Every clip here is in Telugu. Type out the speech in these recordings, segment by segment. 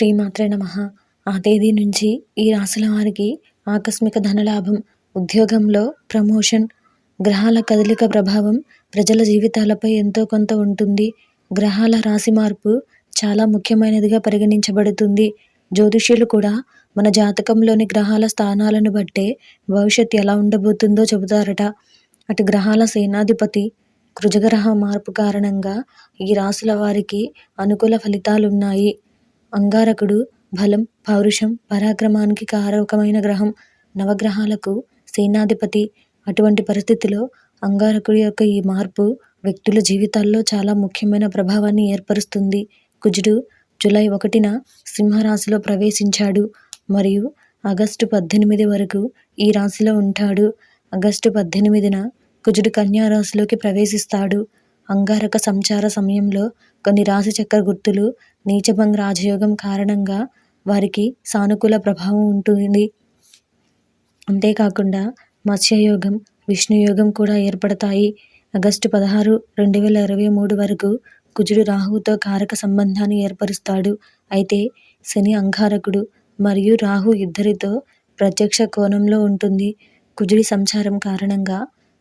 శ్రీమాత్రే నమ. ఆ తేదీ నుంచి ఈ రాశుల వారికి ఆకస్మిక ధనలాభం ఉద్యోగంలో ప్రమోషన్ గ్రహాల కదలిక ప్రభావం ప్రజల జీవితాలపై ఎంతో కొంత ఉంటుంది. గ్రహాల రాశి మార్పు చాలా ముఖ్యమైనదిగా పరిగణించబడుతుంది. జ్యోతిష్యులు కూడా మన జాతకంలోని గ్రహాల స్థానాలను బట్టే భవిష్యత్తు ఎలా ఉండబోతుందో చెబుతారట. అటు గ్రహాల సేనాధిపతి కృజగ్రహ మార్పు కారణంగా ఈ రాశుల వారికి అనుకూల ఫలితాలున్నాయి. అంగారకుడు బలం పౌరుషం పరాక్రమానికి కారకమైన గ్రహం నవగ్రహాలకు సేనాధిపతి. అటువంటి పరిస్థితిలో అంగారకుడి యొక్క ఈ మార్పు వ్యక్తుల జీవితాల్లో చాలా ముఖ్యమైన ప్రభావాన్ని ఏర్పరుస్తుంది. కుజుడు జూలై ఒకటిన సింహరాశిలో ప్రవేశించాడు. మరియు ఆగస్టు పద్దెనిమిది వరకు ఈ రాశిలో ఉంటాడు. ఆగస్టు పద్దెనిమిదిన కుజుడు కన్యా రాశిలోకి ప్రవేశిస్తాడు. అంగారక సంచార సమయంలో కొన్ని రాశి చక్ర గుర్తులు నీచభంగ రాజయోగం కారణంగా వారికి సానుకూల ప్రభావం ఉంటుంది. అంతేకాకుండా మత్స్యయోగం విష్ణుయోగం కూడా ఏర్పడతాయి. ఆగస్టు పదహారు రెండు వేల ఇరవై మూడు వరకు కుజుడు రాహుతో కారక సంబంధాన్ని ఏర్పరుస్తాడు. అయితే శని అంగారకుడు మరియు రాహు ఇద్దరితో ప్రత్యక్ష కోణంలో ఉంటుంది. కుజుడి సంచారం కారణంగా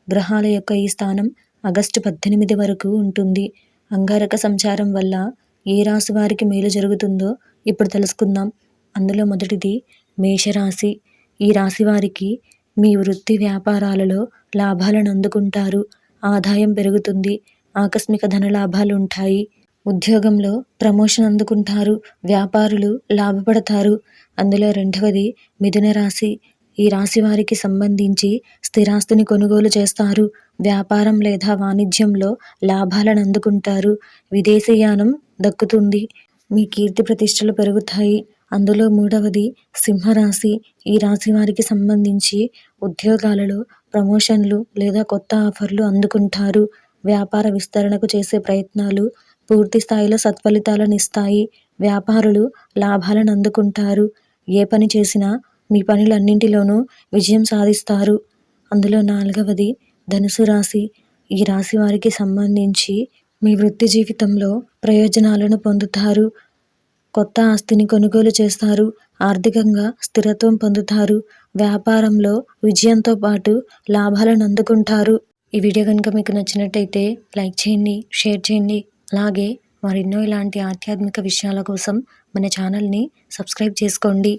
గ్రహాల యొక్క ఈ స్థానం ఆగస్టు పద్దెనిమిది వరకు ఉంటుంది. అంగారక సంచారం వల్ల ఏ రాశి వారికి మేలు జరుగుతుందో ఇప్పుడు తెలుసుకుందాం. అందులో మొదటిది మేషరాశి. ఈ రాశి వారికి మీ వృత్తి వ్యాపారాలలో లాభాలను అందుకుంటారు. ఆదాయం పెరుగుతుంది. ఆకస్మిక ధన లాభాలు ఉంటాయి. ఉద్యోగంలో ప్రమోషన్ అందుకుంటారు. వ్యాపారులు లాభపడతారు. అందులో రెండవది మిథున రాశి. ఈ రాశి వారికి సంబంధించి స్థిరాస్తిని కొనుగోలు చేస్తారు. వ్యాపారం లేదా వాణిజ్యంలో లాభాలను అందుకుంటారు. విదేశీయానం దక్కుతుంది. మీ కీర్తి ప్రతిష్టలు పెరుగుతాయి. అందులో మూడవది సింహరాశి. ఈ రాశి వారికి సంబంధించి ఉద్యోగాలలో ప్రమోషన్లు లేదా కొత్త ఆఫర్లు అందుకుంటారు. వ్యాపార విస్తరణకు చేసే ప్రయత్నాలు పూర్తి స్థాయిలో సత్ఫలితాలను ఇస్తాయి. వ్యాపారులు లాభాలను అందుకుంటారు. ఏ పని చేసినా మీ పనులన్నింటిలోనూ విజయం సాధిస్తారు. అందులో నాలుగవది ధనుసు రాశి. ఈ రాశి వారికి సంబంధించి మీ వృత్తి జీవితంలో ప్రయోజనాలను పొందుతారు. కొత్త ఆస్తిని కొనుగోలు చేస్తారు. ఆర్థికంగా స్థిరత్వం పొందుతారు. వ్యాపారంలో విజయంతో పాటు లాభాలను అందుకుంటారు. ఈ వీడియో కనుక మీకు నచ్చినట్టయితే లైక్ చేయండి షేర్ చేయండి. అలాగే మరెన్నో ఇలాంటి ఆధ్యాత్మిక విషయాల కోసం మన ఛానల్ని సబ్స్క్రైబ్ చేసుకోండి.